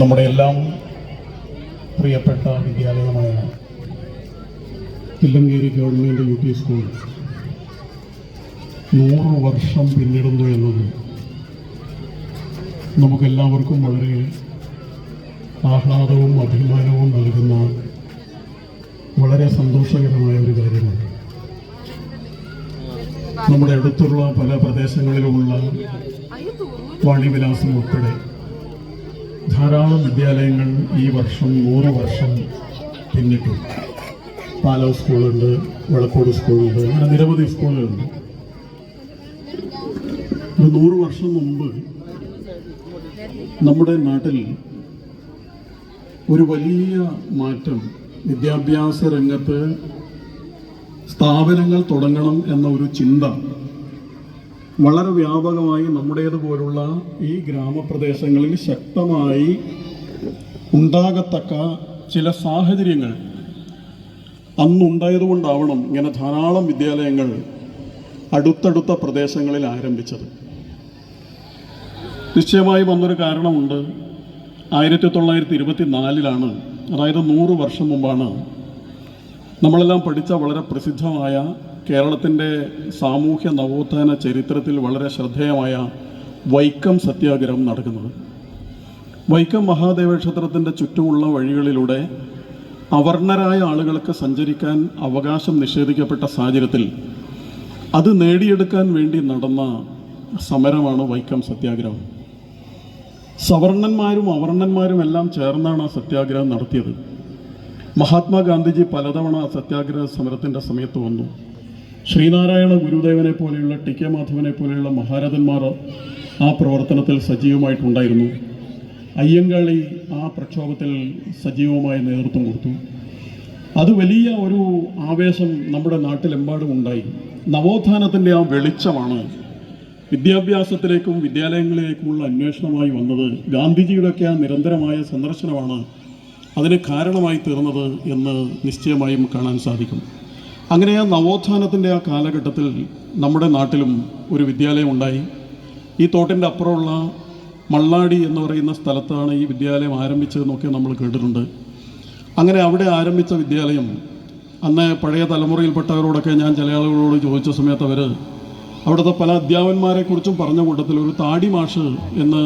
നമ്മുടെ എല്ലാം പ്രിയപ്പെട്ട വിദ്യാലയമായ Thillankeri government U P school നൂറ് വർഷം പിന്നിടുന്നു എന്നത് നമുക്കെല്ലാവർക്കും വളരെ ആഹ്ലാദവും അഭിമാനവും നൽകുന്ന വളരെ സന്തോഷകരമായ ഒരു കാര്യമാണ്. നമ്മുടെ അടുത്തുള്ള പല പ്രദേശങ്ങളിലുമുള്ള വാണിവിലാസം ഉൾപ്പെടെ ധാരാളം വിദ്യാലയങ്ങൾ ഈ വർഷം നൂറ് വർഷം പിന്നിട്ടു. പാലോ സ്കൂളുണ്ട് വിളക്കോട് സ്കൂളുണ്ട് അങ്ങനെ നിരവധി സ്കൂളുകളുണ്ട്. ഒരു നൂറ് വർഷം മുമ്പ് നമ്മുടെ നാട്ടിൽ ഒരു വലിയ മാറ്റം വിദ്യാഭ്യാസ രംഗത്ത് സ്ഥാപനങ്ങൾ തുടങ്ങണം എന്ന ഒരു ചിന്ത വളരെ വ്യാപകമായി നമ്മുടേതുപോലുള്ള ഈ ഗ്രാമപ്രദേശങ്ങളിൽ ശക്തമായി ഉണ്ടാകത്തക്ക ചില സാഹചര്യങ്ങൾ അന്നുണ്ടായതുകൊണ്ടാവണം ഇങ്ങനെ ധാരാളം വിദ്യാലയങ്ങൾ അടുത്തടുത്ത പ്രദേശങ്ങളിൽ ആരംഭിച്ചത്. നിശ്ചയമായി വന്നൊരു കാരണമുണ്ട്. ആയിരത്തി തൊള്ളായിരത്തി ഇരുപത്തി നാലിലാണ് അതായത് നൂറ് വർഷം മുമ്പാണ് നമ്മളെല്ലാം പഠിച്ച വളരെ പ്രസിദ്ധമായ കേരളത്തിന്റെ സാമൂഹ്യ നവോത്ഥാന ചരിത്രത്തിൽ വളരെ ശ്രദ്ധേയമായ വൈക്കം സത്യാഗ്രഹം നടക്കുന്നത്. വൈക്കം മഹാദേവ ക്ഷേത്രത്തിന്റെ ചുറ്റുമുള്ള വഴികളിലൂടെ അവർണരായ ആളുകൾക്ക് സഞ്ചരിക്കാൻ അവകാശം നിഷേധിക്കപ്പെട്ട സാഹചര്യത്തിൽ അത് നേടിയെടുക്കാൻ വേണ്ടി നടന്ന സമരമാണ് വൈക്കം സത്യാഗ്രഹം. സവർണന്മാരും അവർണന്മാരും എല്ലാം ചേർന്നാണ് ആ സത്യാഗ്രഹം നടത്തിയത്. മഹാത്മാഗാന്ധിജി പലതവണ സത്യാഗ്രഹ സമരത്തിന്റെ സമയത്ത് വന്നു. ശ്രീനാരായണ ഗുരുദേവനെ പോലെയുള്ള ടി കെ മാധവനെ പോലെയുള്ള മഹാരഥന്മാർ ആ പ്രവർത്തനത്തിൽ സജീവമായിട്ടുണ്ടായിരുന്നു. അയ്യങ്കാളി ആ പ്രക്ഷോഭത്തിൽ സജീവമായി നേതൃത്വം കൊടുത്തു. അത് വലിയ ഒരു ആവേശം നമ്മുടെ നാട്ടിലെമ്പാടും ഉണ്ടായി. നവോത്ഥാനത്തിന്റെ ആ വെളിച്ചമാണ് വിദ്യാഭ്യാസത്തിലേക്കും വിദ്യാലയങ്ങളിലേക്കുമുള്ള അന്വേഷണമായി വന്നത്. ഗാന്ധിജിയുടെയൊക്കെ ആ നിരന്തരമായ സന്ദർശനമാണ് അതിന് കാരണമായി തീർന്നത് എന്ന് നിശ്ചയമായും കാണാൻ സാധിക്കും. അങ്ങനെ ആ നവോത്ഥാനത്തിന്റെ ആ കാലഘട്ടത്തിൽ നമ്മുടെ നാട്ടിലും ഒരു വിദ്യാലയം ഉണ്ടായി. ഈ തോട്ടിന്റെ അപ്പുറമുള്ള മള്ളാടി എന്ന് പറയുന്ന സ്ഥലത്താണ് ഈ വിദ്യാലയം ആരംഭിച്ചതെന്നൊക്കെ നമ്മൾ കേട്ടിട്ടുണ്ട്. അങ്ങനെ അവിടെ ആരംഭിച്ച വിദ്യാലയം അന്ന് പഴയ തലമുറയിൽപ്പെട്ടവരോടൊക്കെ ഞാൻ ചില ആളുകളോട് ചോദിച്ച സമയത്ത് അവർ അവിടുത്തെ പല അധ്യാപന്മാരെക്കുറിച്ചും പറഞ്ഞ കൂട്ടത്തിൽ ഒരു താടി മാഷ് എന്ന്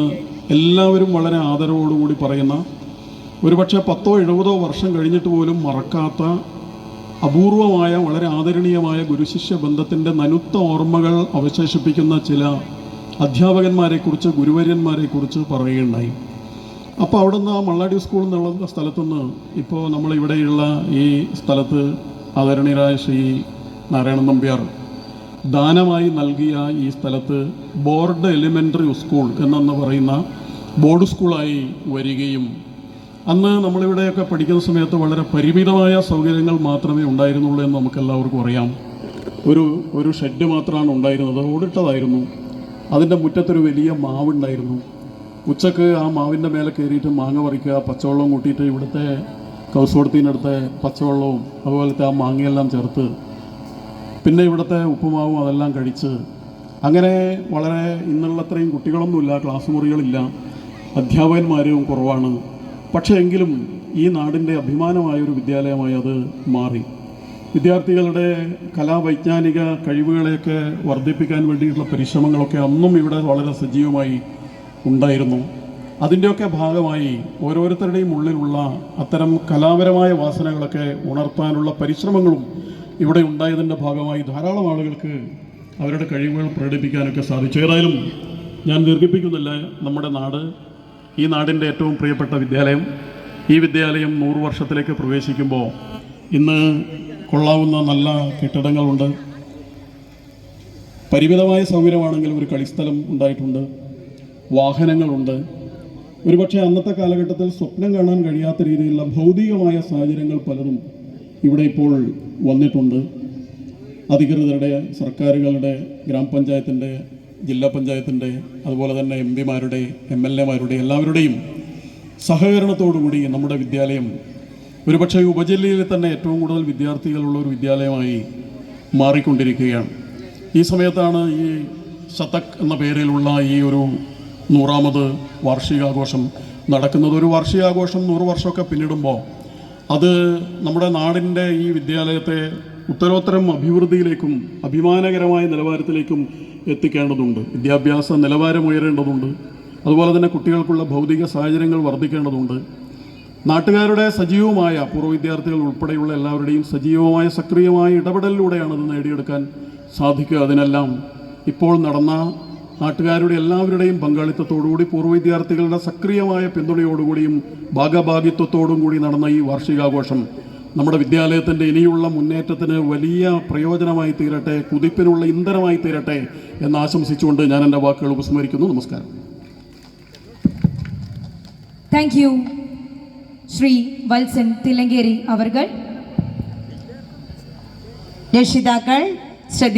എല്ലാവരും വളരെ ആദരവോടുകൂടി പറയുന്ന ഒരുപക്ഷെ പത്തോ എഴുപതോ വർഷം കഴിഞ്ഞിട്ട് പോലും മറക്കാത്ത അപൂർവമായ വളരെ ആദരണീയമായ ഗുരുശിഷ്യ ബന്ധത്തിന്റെ നനുത്ത ഓർമ്മകൾ അവശേഷിപ്പിക്കുന്ന ചില അധ്യാപകന്മാരെക്കുറിച്ച് ഗുരുവര്യന്മാരെക്കുറിച്ച് പറയുകയുണ്ടായി. അപ്പോൾ അവിടെ നിന്ന് ആ മള്ളാടി സ്കൂൾ എന്നുള്ള സ്ഥലത്തുനിന്ന് ഇപ്പോൾ നമ്മളിവിടെയുള്ള ഈ സ്ഥലത്ത് ആദരണീയരായ ശ്രീ നാരായണൻ നമ്പ്യാർ ദാനമായി നൽകിയ ഈ സ്ഥലത്ത് ബോർഡ് എലിമെന്ററി സ്കൂൾ എന്നെന്ന് പറയുന്ന ബോർഡ് സ്കൂളായി വരികയും അന്ന് നമ്മളിവിടെയൊക്കെ പഠിക്കുന്ന സമയത്ത് വളരെ പരിമിതമായ സൗകര്യങ്ങൾ മാത്രമേ ഉണ്ടായിരുന്നുള്ളൂ എന്ന് നമുക്കെല്ലാവർക്കും അറിയാം. ഒരു ഒരു ഷെഡ് മാത്രമാണ് ഉണ്ടായിരുന്നത്. ഓടിട്ടതായിരുന്നു. അതിന്റെ മുറ്റത്തൊരു വലിയ മാവുണ്ടായിരുന്നു. ഉച്ചയ്ക്ക് ആ മാവിന്റെ മേലെ കയറിയിട്ട് മാങ്ങ പറിക്കുക പച്ചവെള്ളം കൂട്ടിയിട്ട് ഇവിടുത്തെ കൗസോടത്തിനടുത്തെ പച്ചവെള്ളവും അതുപോലത്തെ ആ മാങ്ങയെല്ലാം ചേർത്ത് പിന്നെ ഇവിടുത്തെ ഉപ്പുമാവും അതെല്ലാം കഴിച്ച് അങ്ങനെ വളരെ ഇന്നുള്ളത്രയും കുട്ടികളൊന്നുമില്ല ക്ലാസ് മുറികളില്ല. അധ്യാപകന്മാരും കുറവാണ്. പക്ഷേ എങ്കിലും ഈ നാടിന്റെ അഭിമാനമായ ഒരു വിദ്യാലയമായി അത് മാറി. വിദ്യാർത്ഥികളുടെ കലാവൈജ്ഞാനിക കഴിവുകളെയൊക്കെ വർദ്ധിപ്പിക്കാൻ വേണ്ടിയിട്ടുള്ള പരിശ്രമങ്ങളൊക്കെ അന്നും ഇവിടെ വളരെ സജീവമായി ഉണ്ടായിരുന്നു. അതിന്റെയൊക്കെ ഭാഗമായി ഓരോരുത്തരുടെയും ഉള്ളിലുള്ള അത്തരം കലാപരമായ വാസനകളൊക്കെ ഉണർത്താനുള്ള പരിശ്രമങ്ങളും ഇവിടെ ഉണ്ടായതിന്റെ ഭാഗമായി ധാരാളം ആളുകൾക്ക് അവരുടെ കഴിവുകൾ പ്രകടിപ്പിക്കാനൊക്കെ സാധിച്ചു. ഏതായാലും ഞാൻ ദീർഘിപ്പിക്കുന്നില്ല നമ്മുടെ നാട്. ഈ നാടിന്റെ ഏറ്റവും പ്രിയപ്പെട്ട വിദ്യാലയം. ഈ വിദ്യാലയം നൂറ് വർഷത്തിലേക്ക് പ്രവേശിക്കുമ്പോൾ ഇന്ന് കൊള്ളാവുന്ന നല്ല കെട്ടിടങ്ങളുണ്ട്. പരിമിതമായ സൗകര്യമാണെങ്കിലും ഒരു കളിസ്ഥലം ഉണ്ടായിട്ടുണ്ട്. വാഹനങ്ങളുണ്ട്. ഒരുപക്ഷെ അന്നത്തെ കാലഘട്ടത്തിൽ സ്വപ്നം കാണാൻ കഴിയാത്ത രീതിയിലുള്ള ഭൗതികമായ സാഹചര്യങ്ങൾ പലതും ഇവിടെ ഇപ്പോൾ വന്നിട്ടുണ്ട്. അധികൃതരുടെ സർക്കാരുകളുടെ ഗ്രാമപഞ്ചായത്തിന്റെ ജില്ലാ പഞ്ചായത്തിന്റെ അതുപോലെ തന്നെ എം പിമാരുടെ എം എൽ എമാരുടെ എല്ലാവരുടെയും സഹകരണത്തോടുകൂടി നമ്മുടെ വിദ്യാലയം ഒരുപക്ഷെ ഉപജില്ലയിലെ തന്നെ ഏറ്റവും കൂടുതൽ വിദ്യാർത്ഥികളുള്ള ഒരു വിദ്യാലയമായി മാറിക്കൊണ്ടിരിക്കുകയാണ്. ഈ സമയത്താണ് ഈ ശതക് എന്ന പേരിലുള്ള ഈ ഒരു നൂറാമത് വാർഷികാഘോഷം നടക്കുന്നത്. ഒരു വാർഷികാഘോഷം നൂറ് വർഷമൊക്കെ പിന്നിടുമ്പോൾ അത് നമ്മുടെ നാടിന്റെ ഈ വിദ്യാലയത്തെ ഉത്തരോത്തരം അഭിവൃദ്ധിയിലേക്കും അഭിമാനകരമായ നിലവാരത്തിലേക്കും എത്തിക്കേണ്ടതുണ്ട്. വിദ്യാഭ്യാസ നിലവാരം ഉയരേണ്ടതുണ്ട്. അതുപോലെ തന്നെ കുട്ടികൾക്കുള്ള ഭൗതിക സാഹചര്യങ്ങൾ വർദ്ധിക്കേണ്ടതുണ്ട്. നാട്ടുകാരുടെ സജീവമായ പൂർവ വിദ്യാർത്ഥികൾ ഉൾപ്പെടെയുള്ള എല്ലാവരുടെയും സജീവമായ സക്രിയമായ ഇടപെടലിലൂടെയാണ് അത് നേടിയെടുക്കാൻ സാധിക്കുക. അതിനെല്ലാം ഇപ്പോൾ നടന്ന നാട്ടുകാരുടെ എല്ലാവരുടെയും പങ്കാളിത്തത്തോടുകൂടി പൂർവ വിദ്യാർത്ഥികളുടെ സക്രിയമായ പിന്തുണയോടുകൂടിയും ഭാഗഭാഗിത്വത്തോടും കൂടി നടന്ന ഈ വാർഷികാഘോഷം നമ്മുടെ വിദ്യാലയത്തിന്റെ ഇനിയുള്ള മുന്നേറ്റത്തിന് വലിയ പ്രയോജനമായി തീരട്ടെ കുതിപ്പിനുള്ള ഇന്ധനമായി തീരട്ടെ എന്ന് ആശംസിച്ചുകൊണ്ട് ഞാൻ എന്റെ വാക്കുകൾ ഉപസ്മരിക്കുന്നു നമസ്കാരം. താങ്ക് യു ശ്രീ വത്സൻ തിലങ്കേരി അവർ രക്ഷിതാക്കൾ ശ്രദ്ധി